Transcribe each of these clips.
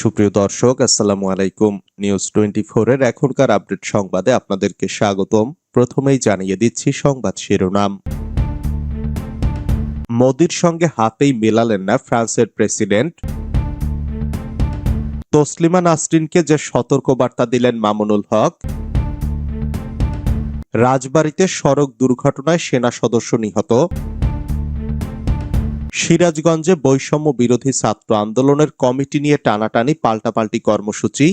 সুপ্রিয় দর্শক, আসসালামু আলাইকুম। নিউজ টোয়েন্টি এর এখনকার আপডেট সংবাদে আপনাদেরকে স্বাগতম। প্রথমেই জানিয়ে দিচ্ছি সংবাদ শিরোনাম। মোদির সঙ্গে হাতেই মেলালেন না ফ্রান্সের প্রেসিডেন্ট। তসলিমা নাসরিনকে যে সতর্কবার্তা দিলেন মামুনুল হক। রাজবাড়িতে সড়ক দুর্ঘটনায় সেনা সদস্য নিহত। সিরাজগঞ্জে বৈষম্য বিরোধী ছাত্র আন্দোলনের কমিটি নিয়ে টানাটানি পাল্টাপাল্টি কর্মসূচি।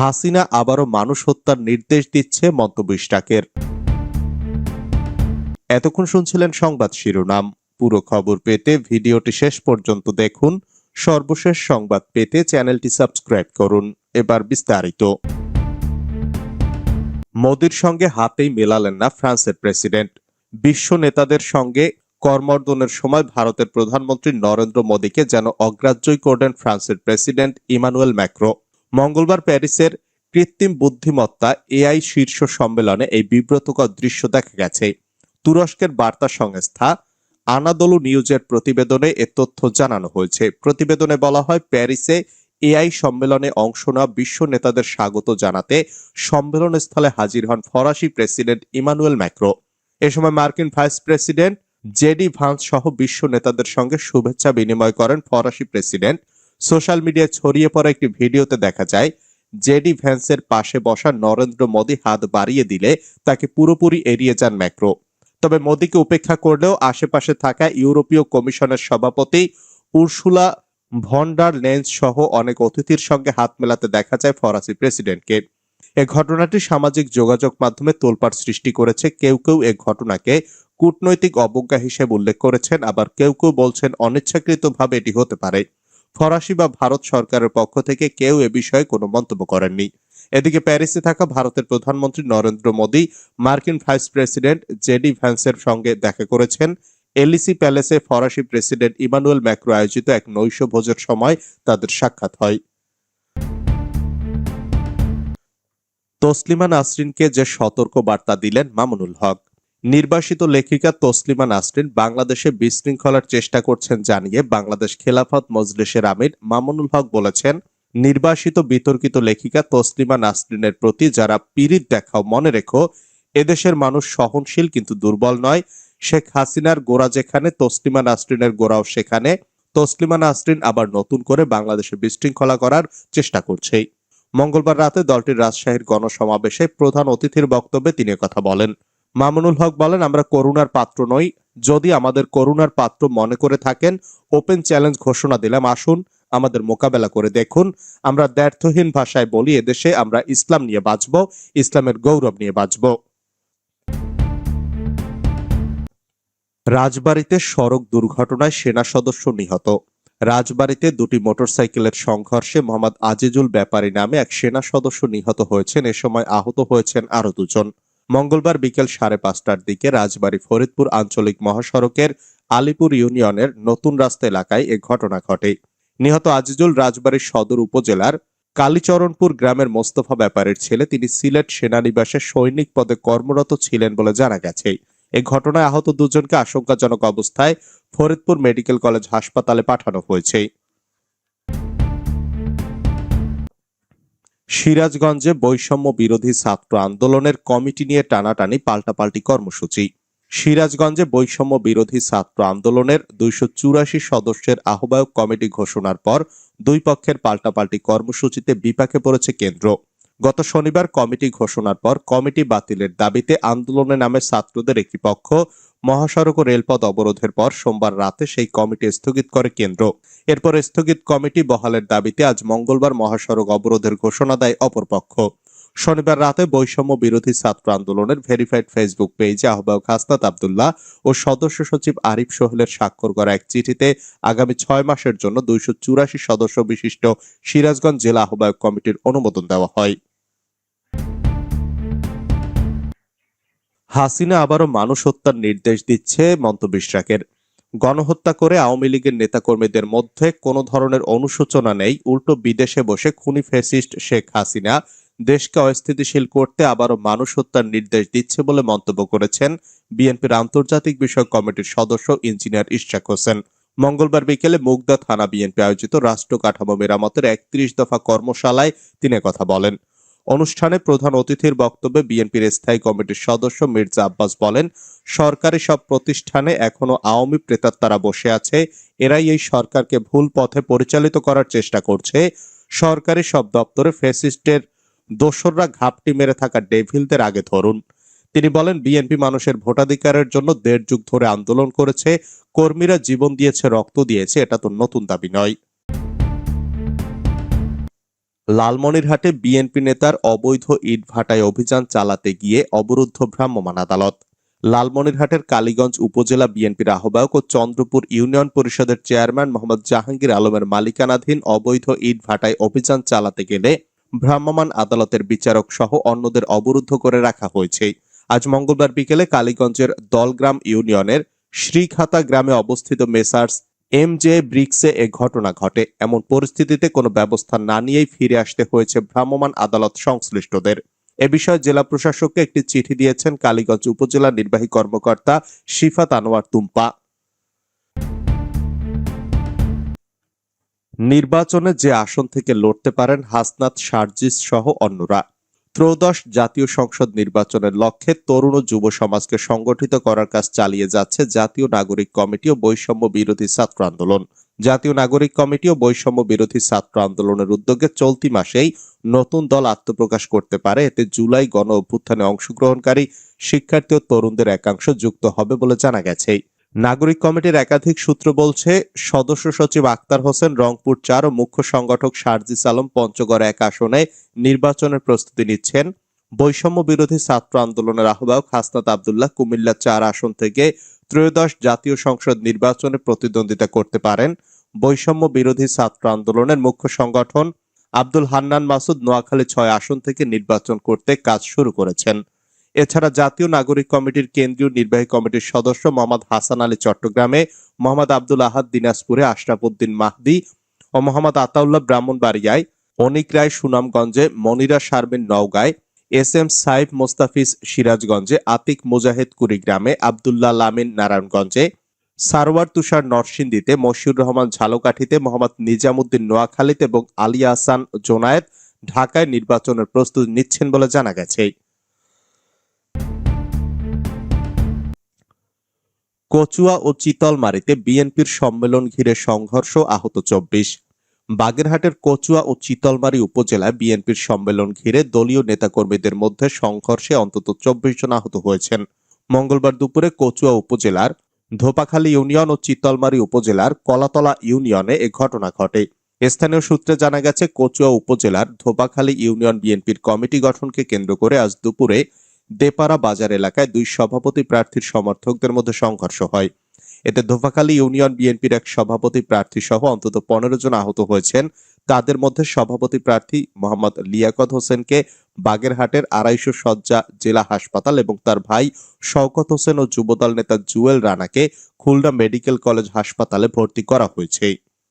হাসিনা আবারও মানুষ হত্যার নির্দেশ দিচ্ছে মন্তব্য এতক্ষণ শুনছিলেন সংবাদ শিরোনাম। পুরো খবর পেতে ভিডিওটি শেষ পর্যন্ত দেখুন। সর্বশেষ সংবাদ পেতে চ্যানেলটি সাবস্ক্রাইব করুন। এবার বিস্তারিত। মোদির সঙ্গে হাতেই মেলালেন না ফ্রান্সের প্রেসিডেন্ট। বিশ্ব নেতাদের সঙ্গে কর্মর্দনের সময় ভারতের প্রধানমন্ত্রী নরেন্দ্র মোদীকে যেন অগ্রাহ্যই করলেন ফ্রান্সের প্রেসিডেন্ট ইমানুয়েল ম্যাক্রো। মঙ্গলবার প্যারিসের কৃত্রিম বুদ্ধিমত্তা এআই শীর্ষ সম্মেলনে এই বিব্রতকর দৃশ্য দেখা গেছে। তুরস্কের বার্তা সংস্থা আনাদলু নিউজের প্রতিবেদনে এ তথ্য জানানো হয়েছে। প্রতিবেদনে বলা হয়, প্যারিসে এআই সম্মেলনে অংশ নেওয়া বিশ্ব নেতাদের স্বাগত জানাতে সম্মেলন স্থলে হাজির হন ফরাসি প্রেসিডেন্ট ইমানুয়েল ম্যাক্রো। এ সময় মার্কিন ভাইস প্রেসিডেন্ট জেডি ভান্স সহ বিশ্ব নেতাদের সঙ্গে শুভেচ্ছা বিনিময় করেন ফরাসি প্রেসিডেন্ট। সোশ্যাল মিডিয়ায় ছড়িয়ে পড়া একটি ভিডিওতে দেখা যায়, জেডি ভ্যান্সের পাশে বসা নরেন্দ্র মোদী হাত বাড়িয়ে দিলে তাকে পুরোপুরি এড়িয়ে যান ম্যাক্রো। তবে মোদীকে উপেক্ষা করলেও আশেপাশে থাকা ইউরোপীয় কমিশনের সভাপতি উর্সুলা ভন্ডার লেন্স সহ অনেক অতিথির সঙ্গে হাত মেলাতে দেখা যায় ফরাসি প্রেসিডেন্টকে। এ ঘটনাটি সামাজিক যোগাযোগ মাধ্যমে তোলপাড় সৃষ্টি করেছে। কেউ কেউ এ ঘটনাকে কূটনৈতিক অবজ্ঞা হিসেবে উল্লেখ করেছেন, আবার কেউ কেউ বলছেন অনিচ্ছাকৃতভাবে এটি হতে পারে। ফরাসি বা ভারত সরকারের পক্ষ থেকে কেউ এ বিষয়ে কোনো মন্তব্য করেননি। এদিকে প্যারিসে থাকা ভারতের প্রধানমন্ত্রী নরেন্দ্র মোদী, মার্কিন ভাইস প্রেসিডেন্ট জেডি ভ্যান্সের সঙ্গে দেখা করেছেন। এলিসি প্যালেসে ফরাসি প্রেসিডেন্ট ইমানুয়েল ম্যাক্রো আয়োজিত এক নৈশ ভোজের সময় তাদের সাক্ষাৎ হয়। তসলিমা নাসরিনকে যে সতর্ক বার্তা দিলেন মামুনুল হক। নির্বাসিত লেখিকা তসলিমা নাসরিন বাংলাদেশে বিশৃঙ্খলার চেষ্টা করছেন জানিয়ে বাংলাদেশ খেলাফত মজলিসের আমির মামুনুল হক বলেছেন, নির্বাসিত বিতর্কিত লেখিকা তসলিমা নাসরিনের প্রতি যারা পীড়িত দেখাও মনে রেখো, এদেশের মানুষ সহনশীল কিন্তু দুর্বল নয়। শেখ হাসিনার গোড়া যেখানে, তসলিমা নাসরিনের গোড়াও সেখানে। তসলিমা নাসরিন আবার নতুন করে বাংলাদেশে বিশৃঙ্খলা করার চেষ্টা করছেই। মঙ্গলবার রাতে দলটির রাজশাহীর গণসমাবেশে প্রধান অতিথির বক্তব্যে তিনি কথা বলেন। মামুনুল হক বলেন, আমরা করুণার পাত্র নই। যদি আমাদের করুণার পাত্র মনে করে থাকেন, ওপেন চ্যালেঞ্জ ঘোষণা দিলাম, আসুন, আমাদের মোকাবেলা করে দেখুন। আমরা দ্ব্যর্থহীন ভাষায় বলি, এদেশে আমরা ইসলাম নিয়ে বাঁচব, ইসলামের গৌরব নিয়ে বাঁচব। রাজবাড়িতে সড়ক দুর্ঘটনায় সেনা সদস্য নিহত। রাজবাড়িতে দুটি মোটরসাইকেলের সংঘর্ষে মোহাম্মদ আজিজুল ব্যাপারী নামে এক সেনা সদস্য নিহত হয়েছেন। এ সময় আহত হয়েছেন আরও দুজন। মঙ্গলবার বিকেল সাড়ে পাঁচটার দিকে রাজবাড়ী ফরিদপুর আঞ্চলিক মহাসড়কের আলিপুর ইউনিয়নের নতুন রাস্তা এলাকায় এ ঘটনা ঘটে। নিহত আজিজুল রাজবাড়ী সদর উপজেলার কালীচরণপুর গ্রামের মোস্তফা ব্যাপারের ছেলে, তিনি সিলেট সেনানিবাসে সৈনিক পদে কর্মরত ছিলেন বলে জানা গেছে। এ ঘটনায় আহত দুজনকে আশঙ্কাজনক অবস্থায় ফরিদপুর মেডিকেল কলেজ হাসপাতালে পাঠানো হয়েছে। সিরাজগঞ্জে বৈষম্য বিরোধী ছাত্র আন্দোলনের কমিটি নিয়ে টানাটানি পাল্টাপাল্টি কর্মসূচি। সিরাজগঞ্জে বৈষম্য বিরোধী ছাত্র আন্দোলনের দুইশো চুরাশি সদস্যের আহ্বায়ক কমিটি ঘোষণার পর দুই পক্ষের পাল্টাপাল্টি কর্মসূচিতে বিপাকে পড়েছে কেন্দ্র। গত শনিবার কমিটি ঘোষণার পর কমিটি বাতিলের দাবিতে আন্দোলনে নামে ছাত্রদের একটি পক্ষ মহাসড়ক ও রেলপথ অবরোধের পর সোমবার রাতে সেই কমিটি স্থগিত করে কেন্দ্র। এরপর স্থগিত কমিটি বহালের দাবিতে আজ মঙ্গলবার মহাসড়ক অবরোধের ঘোষণা দেয় অপরপক্ষ শনিবার রাতে বৈষম্য বিরোধী ছাত্র আন্দোলনের ভেরিফাইড ফেসবুক পেজে আহ্বায়ক হাসনাত আবদুল্লাহ ও সদস্য সচিব আরিফ সোহেলের স্বাক্ষর করা এক চিঠিতে আগামী ছয় মাসের জন্য দুইশো চুরাশি সদস্য বিশিষ্ট সিরাজগঞ্জ জেলা আহ্বায়ক কমিটির অনুমোদন দেওয়া হয়। হাসিনা আবারও মানুষ হত্যার নির্দেশ দিচ্ছে মন্তব্য গণহত্যা করে আওয়ামী লীগের নেতাকর্মীদের মধ্যে কোনো ধরনের অনুশোচনা নেই। উল্টো বিদেশে বসে খুনি ফ্যাসিস্ট শেখ হাসিনা দেশকে অস্থিতিশীল করতে আবারও মানুষ হত্যার নির্দেশ দিচ্ছে বলে মন্তব্য করেছেন বিএনপির আন্তর্জাতিক বিষয়ক কমিটির সদস্য ইঞ্জিনিয়ার ইশাক হোসেন। মঙ্গলবার বিকেলে মুগদা থানা বিএনপি আয়োজিত রাষ্ট্র কাঠামো মেরামতের একত্রিশ দফা কর্মশালায় তিনি কথা বলেন। অনুষ্ঠানে প্রধান অতিথির বক্তব্যে বিএনপির স্থায়ী কমিটির সদস্য মির্জা আব্বাস বলেন, সরকারি সব প্রতিষ্ঠানে এখনও আওয়ামী প্রেতাত্মারা বসে আছে, এরাই এই সরকারকে ভুল পথে পরিচালিত করার চেষ্টা করছে। সরকারি সব দপ্তরে ফ্যাসিস্টের দোসররা ঘাপটি মেরে থাকা ডেভিলদের আগে ধরুন। তিনি বলেন, বিএনপি মানুষের ভোটাধিকারের জন্য দেড় যুগ ধরে আন্দোলন করেছে, কর্মীরা জীবন দিয়েছে, রক্ত দিয়েছে, এটা তো নতুন দাবি নয়। লালমনিরহাটে বিএনপি নেতার অবৈধ ইট ইটভাটায় অভিযান চালাতে গিয়ে অবরুদ্ধ ভ্রাম্যমাণ আদালত। লালমনিরহাটের কালীগঞ্জ উপজেলা বিএনপির আহ্বায়ক ও চন্দ্রপুর ইউনিয়ন পরিষদের চেয়ারম্যান মোহাম্মদ জাহাঙ্গীর আলমের মালিকানাধীন অবৈধ ইট ইটভাটায় অভিযান চালাতে গেলে ভ্রাম্যমাণ আদালতের বিচারক সহ অন্যদের অবরুদ্ধ করে রাখা হয়েছে। আজ মঙ্গলবার বিকেলে কালীগঞ্জের দলগ্রাম ইউনিয়নের শ্রীখাতা গ্রামে অবস্থিত মেসার্স এম জে ব্রিক্সে এ ঘটনা ঘটে। এমন পরিস্থিতিতে কোনো ব্যবস্থা না নিয়েই ফিরে আসতে হয়েছে ভ্রাম্যমাণ আদালত সংশ্লিষ্টদের। এ বিষয়ে জেলা প্রশাসককে একটি চিঠি দিয়েছেন কালীগঞ্জ উপজেলা নির্বাহী কর্মকর্তা শিফাত আনোয়ার তুম্পা। নির্বাচনে যে আসন থেকে লড়তে পারেন হাসনাত সার্জিস সহ অন্যরা। ত্রয়োদশ জাতীয় সংসদ নির্বাচনের লক্ষ্যে তরুণ ও যুব সমাজকে সংগঠিত করার কাজ চালিয়ে যাচ্ছে জাতীয় নাগরিক কমিটি ও বৈষম্য বিরোধী ছাত্র আন্দোলন। জাতীয় নাগরিক কমিটি ও বৈষম্য বিরোধী ছাত্র আন্দোলনের উদ্যোগে চলতি মাসেই নতুন দল আত্মপ্রকাশ করতে পারে। এতে জুলাই গণ অভ্যুত্থানে অংশগ্রহণকারী শিক্ষার্থী ও তরুণদের একাংশ যুক্ত হবে বলে জানা গেছে। নাগরিক কমিটির একাধিক সূত্র বলছে, সদস্য সচিব আক্তার হোসেন রংপুর চার ও মুখ্য সংগঠক সার্জিস আলম পঞ্চগড় এক আসনে নির্বাচনের প্রস্তুতি নিচ্ছেন। বৈষম্য বিরোধী ছাত্র আন্দোলনের আহ্বায়ক হাসনাত আবদুল্লাহ কুমিল্লা চার আসন থেকে ত্রয়োদশ জাতীয় সংসদ নির্বাচনে প্রতিদ্বন্দ্বিতা করতে পারেন। বৈষম্য বিরোধী ছাত্র আন্দোলনের মুখ্য সংগঠন আব্দুল হান্নান মাসুদ নোয়াখালী ছয় আসন থেকে নির্বাচন করতে কাজ শুরু করেছেন। এছাড়া জাতীয় নাগরিক কমিটির কেন্দ্রীয় নির্বাহী কমিটির সদস্য মোহাম্মদ হাসান আলী চট্টগ্রামে মোহাম্মদ আব্দুল আহাদ দিনাজপুরে আশরাফ উদ্দিন মাহদি ও মোহাম্মদ আতাউল্লাহ ব্রাহ্মণবাড়িয়ায় অনিক রায় সুনামগঞ্জে মনিরা শারমিন নওগাঁয় এস এম সাইফ মোস্তাফিজ সিরাজগঞ্জে আতিক মুজাহিদ কুড়িগ্রামে আবদুল্লাহ লামিন নারায়ণগঞ্জে সারওয়ার তুষার নরসিংদীতে মশিউর রহমান ঝালকাঠিতে মোহাম্মদ নিজামুদ্দিন নোয়াখালীতে এবং আলী আহসান জোনায়েত ঢাকায় নির্বাচনের প্রস্তুতি নিচ্ছেন বলে জানা গেছে। কচুয়া ও চিতলমারিতে বিএনপির সম্মেলন ঘিরে সংঘর্ষ আহত চব্বিশ। বাগেরহাটের কচুয়া ও চিতলমারি উপজেলায় বিএনপির সম্মেলন ঘিরে দলীয় নেতাকর্মীদের মধ্যে সংঘর্ষে অন্তত চব্বিশ জন আহত হয়েছেন। মঙ্গলবার দুপুরে কচুয়া উপজেলার ধোপাখালী ইউনিয়ন ও চিতলমারি উপজেলার কলাতলা ইউনিয়নে এ ঘটনা ঘটে। স্থানীয় সূত্রে জানা গেছে, কচুয়া উপজেলার ধোপাখালী ইউনিয়ন বিএনপির কমিটি গঠনকে কেন্দ্র করে আজ দুপুরে দেপাড়া বাজার এলাকায় দুই সভাপতি প্রার্থীর সমর্থকদের মধ্যে সংঘর্ষ হয়। এতে ধোপাখালী ইউনিয়ন বিএনপির এক সভাপতি প্রার্থী সহ অন্তত পনেরো জন আহত হয়েছেন। তাদের মধ্যে সভাপতি প্রার্থী মোহাম্মদ লিয়াকত হোসেনকে বাগেরহাটের আড়াইশো শয্যা জেলা হাসপাতাল এবং তার ভাই শওকত হোসেন ও যুবদল নেতা জুয়েল রানাকে খুলনা মেডিকেল কলেজ হাসপাতালে ভর্তি করা হয়েছে।